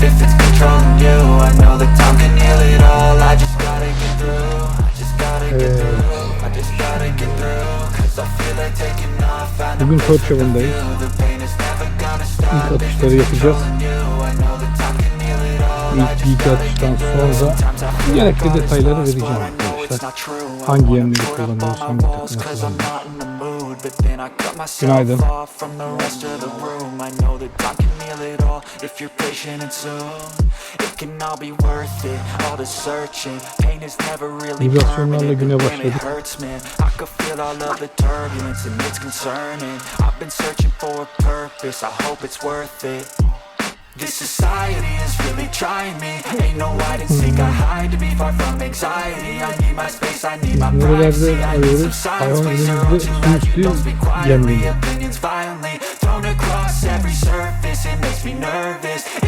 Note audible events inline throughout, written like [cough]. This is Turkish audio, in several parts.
If it's controlling you I know that time can heal it all I just gotta get through I just gotta get through I just gotta get through Cause I feel like taking off Bugün Koçova'ndayız. İlk atışları yapacağız. İlk, ilk atıştan sonra gerekli detayları vereceğim arkadaşlar. Hangi yemleri kullanıyoruz, hangi takımı kullanıyoruz. Günaydın. Vibrasyonlarla güne başladık. I've been searching for a purpose, I hope it's worth it. This society is really trying me. Ain't no hide and seek, I hide to be far from anxiety. I need my space, I need my privacy. I need some silence, please your elimizde ocean su life. istiyor, Don't speak quietly, opinions violently thrown across every surface. It makes me nervous.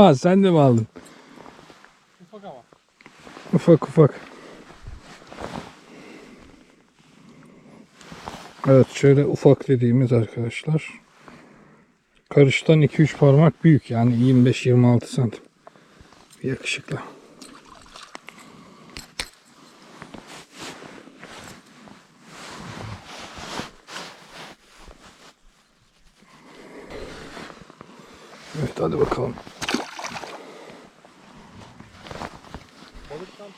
Ha sen de mi aldın? Ufak ama. Ufak ufak. Evet şöyle ufak dediğimiz arkadaşlar. Karıştan 2-3 parmak büyük yani 25-26 santim. Yakışıklı. Evet hadi bakalım.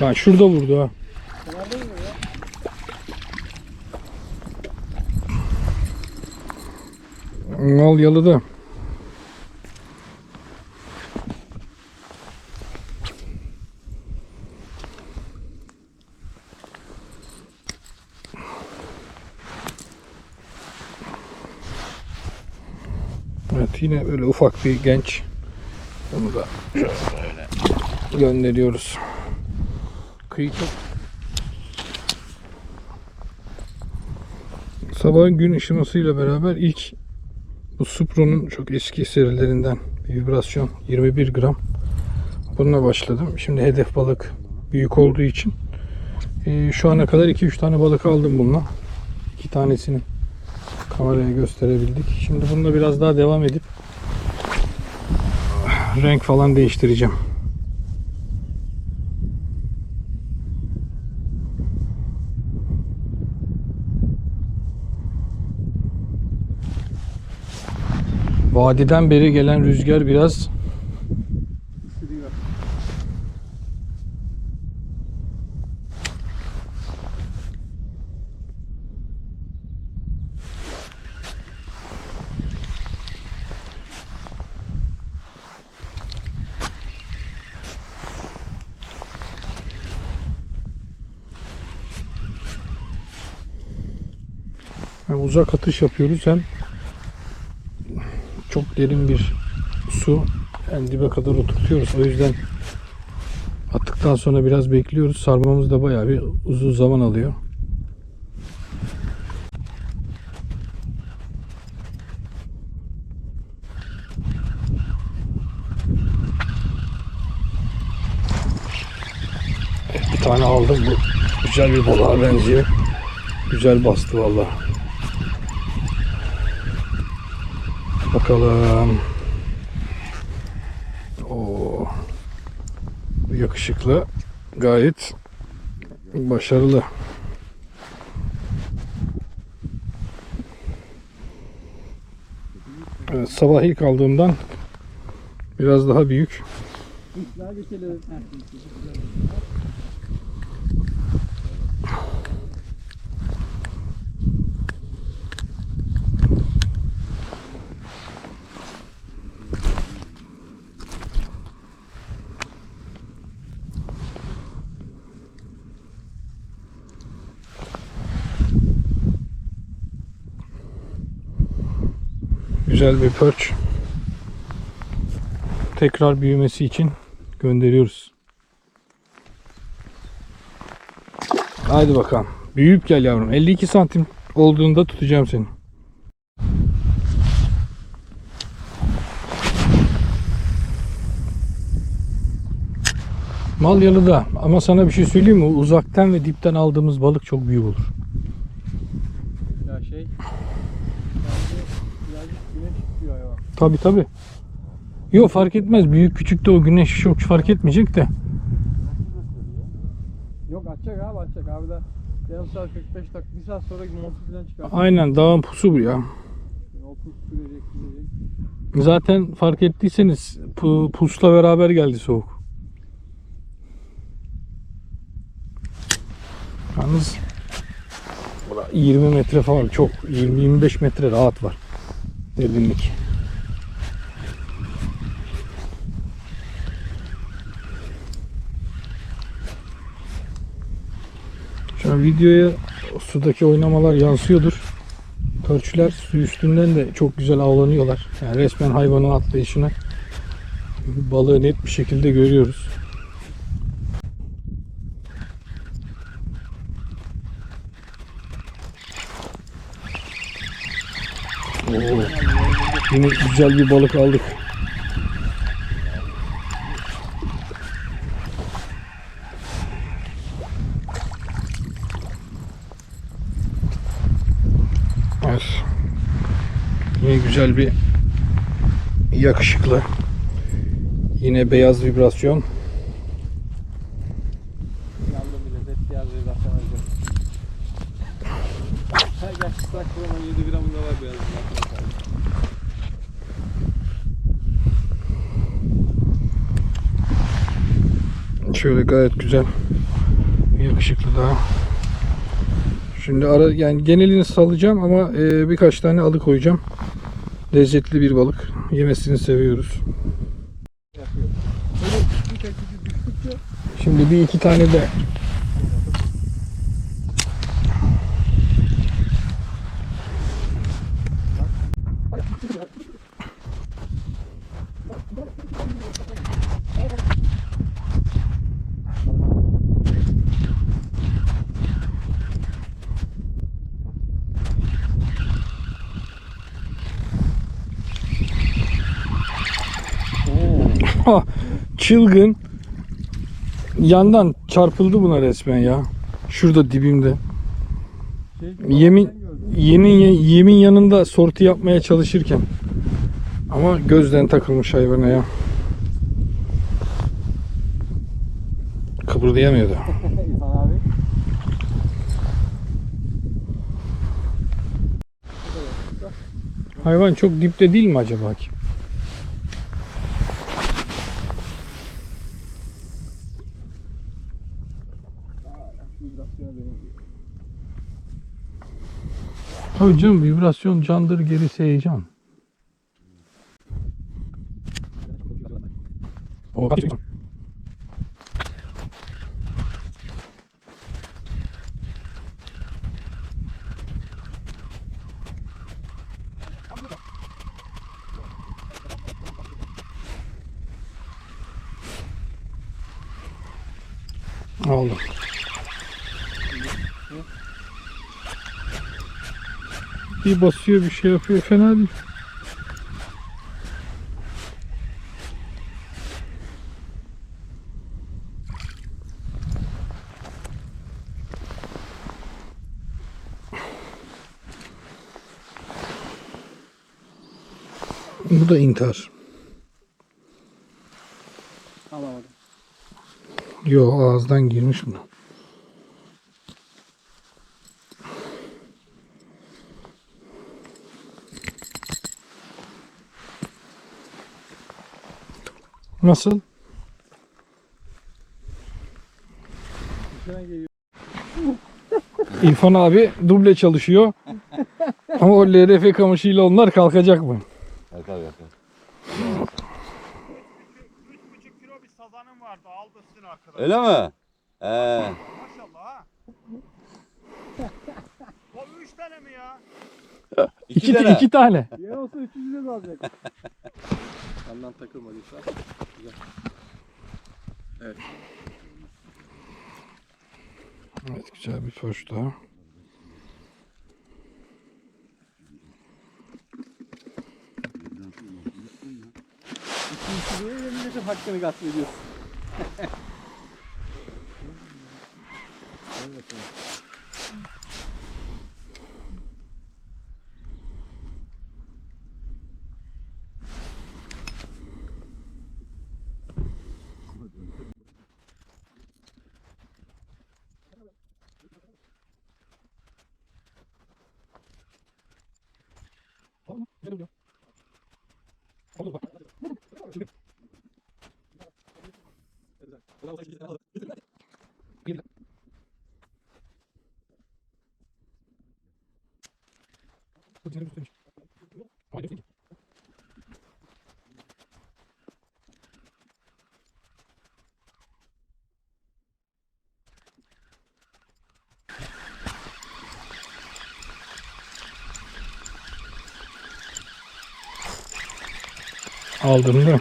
Ha şurada vurdu ha. Al yalıda. Evet yine böyle ufak bir genç. Bunu da şöyle gönderiyoruz. Kıyı çok Sabahın gün ışımasıyla beraber ilk bu Supro'nun çok eski serilerinden vibrasyon 21 gram bununla başladım. Şimdi hedef balık büyük olduğu için e, şu ana kadar 2-3 tane balık aldım bununla. 2 tanesini kameraya gösterebildik. Şimdi bununla biraz daha devam edip renk falan değiştireceğim. Vadiden beri gelen rüzgar biraz uzak atış yapıyoruz. Hem derin bir su en dibe kadar oturtuyoruz. O yüzden attıktan sonra biraz bekliyoruz. Sarmamız da bayağı bir uzun zaman alıyor. Bir tane aldım. Bu güzel bir balığa benziyor. Güzel bastı vallahi. Bakalım. Oo. Yakışıklı. Gayet başarılı. Evet, sabah ilk aldığımdan biraz daha büyük. Güzel bir perch. Tekrar büyümesi için gönderiyoruz. Haydi bakalım. Büyüyüp gel yavrum. 52 santim olduğunda tutacağım seni. Mal yalıda ama sana bir şey söyleyeyim mi? Uzaktan ve dipten aldığımız balık çok büyük olur. Ya şey. Bence birazcık güneş Tabi tabi. Yok fark etmez. Büyük küçük de o güneş çok fark etmeyecek de. Yok atacak abi atacak abi de. Yarım saat 45 dakika bir saat sonra montu falan çıkar. Aynen dağın pusu bu ya. Montu sürecek sürecek. Zaten fark ettiyseniz pu- pusla beraber geldi soğuk. Yalnız bura 20 metre falan çok 20-25 metre rahat var derinlik. Videoya sudaki oynamalar yansıyordur. Pörçüler su üstünden de çok güzel avlanıyorlar. Yani resmen hayvanın atlayışını balığı net bir şekilde görüyoruz. Oo, yine güzel bir balık aldık. Evet. Yine güzel bir yakışıklı. Yine beyaz vibrasyon. Yandım bile. Zet yazıyor zaten acı. Her gerçi ıslak buranın 7 gramında var beyaz bir zaten. Şöyle gayet güzel. Yakışıklı daha. Şimdi ara yani genelini salacağım ama e, birkaç tane alı koyacağım. Lezzetli bir balık. Yemesini seviyoruz. Şimdi bir iki tane de Ha, çılgın yandan çarpıldı buna resmen ya. Şurada dibimde. Yemin yemin yemin yanında sortu yapmaya çalışırken ama gözden takılmış hayvana ya. Kıpırdayamıyordu. Hayvan çok dipte değil mi acaba ki? Tabii canım vibrasyon candır gerisi heyecan. O Aldım. Bir basıyor bir şey yapıyor fena değil. Bu da intihar. Alamadım. Yo ağızdan girmiş bunu. Nasıl? [laughs] İrfan abi duble çalışıyor. Ama o LRF kamışıyla onlar kalkacak mı? Yakar yakar. 3,5 kilo bir sazanım vardı. Aldı sizin arkadaş. Öyle mi? He. Maşallah ha. o 3 tane mi ya? İki, tane. iki tane. Yer olsa 300 lira alacak. [laughs] Yandan takılmadıysa. Güzel. Evet. Evet güzel bir poş daha. İkinci liraya yemin hakkını gasp ediyorsun. [laughs] 어? 내려오냐? 어, 봐. Aldın değil?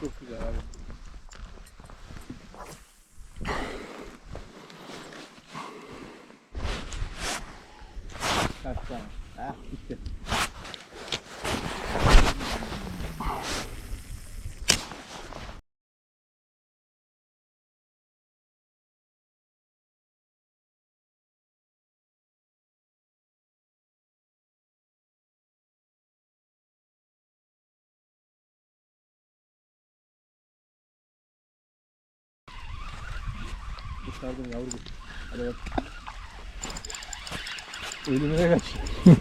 Çok güzel abi. Kaç tane? Ha, bitti. Kurtardım yavrum. Hadi bak. Ölümüne kaç. [laughs]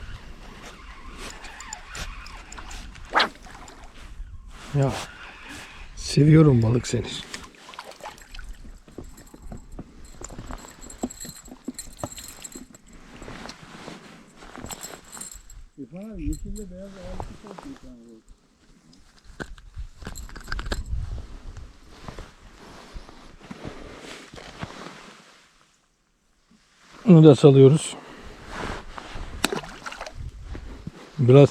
Ya seviyorum balık seni. İrfan abi yeşille beyaz ağırlıklı çok iyi İrfan Bunu da salıyoruz. Biraz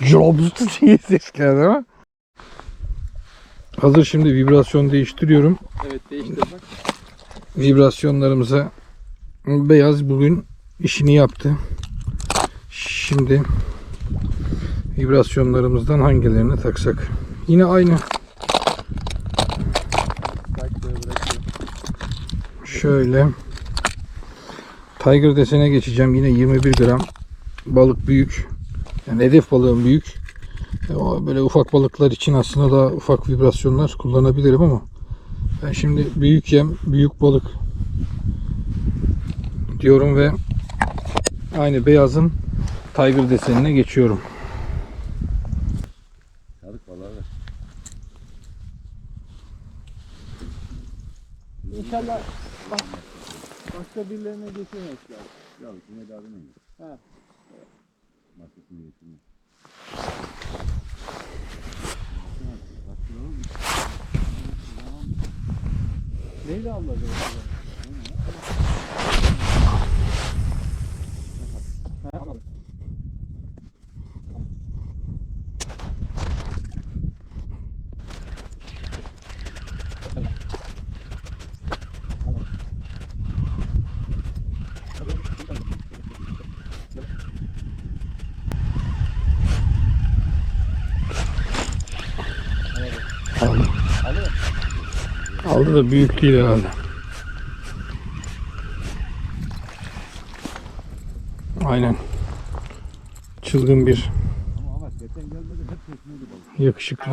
Jobs diye ses geldi ama. Hazır şimdi vibrasyon değiştiriyorum. Evet değiştir bak. Vibrasyonlarımıza beyaz bugün işini yaptı. Şimdi vibrasyonlarımızdan hangilerini taksak? Yine aynı. Şöyle Tiger desene geçeceğim. Yine 21 gram. Balık büyük. Yani hedef balığım büyük. E, Böyle ufak balıklar için aslında daha ufak vibrasyonlar kullanabilirim ama ben şimdi büyük yem, büyük balık diyorum ve aynı beyazın Tiger desenine geçiyorum. Sadık vallahi ver. İnşallah bak, geçirmeyiz lazım. Ya içine daha demeyin. Ha. Masasını getirme. Neydi abla Aldı da büyük değil herhalde. Aynen. Çılgın bir yakışıklı.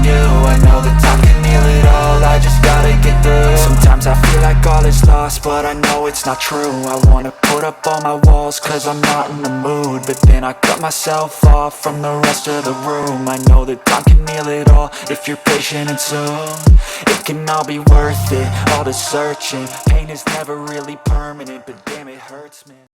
you but I know it's not true. I wanna put up all my walls cause I'm not in the mood. But then I cut myself off from the rest of the room. I know that time can heal it all if you're patient and soon. It can all be worth it, all the searching. Pain is never really permanent, but damn it hurts man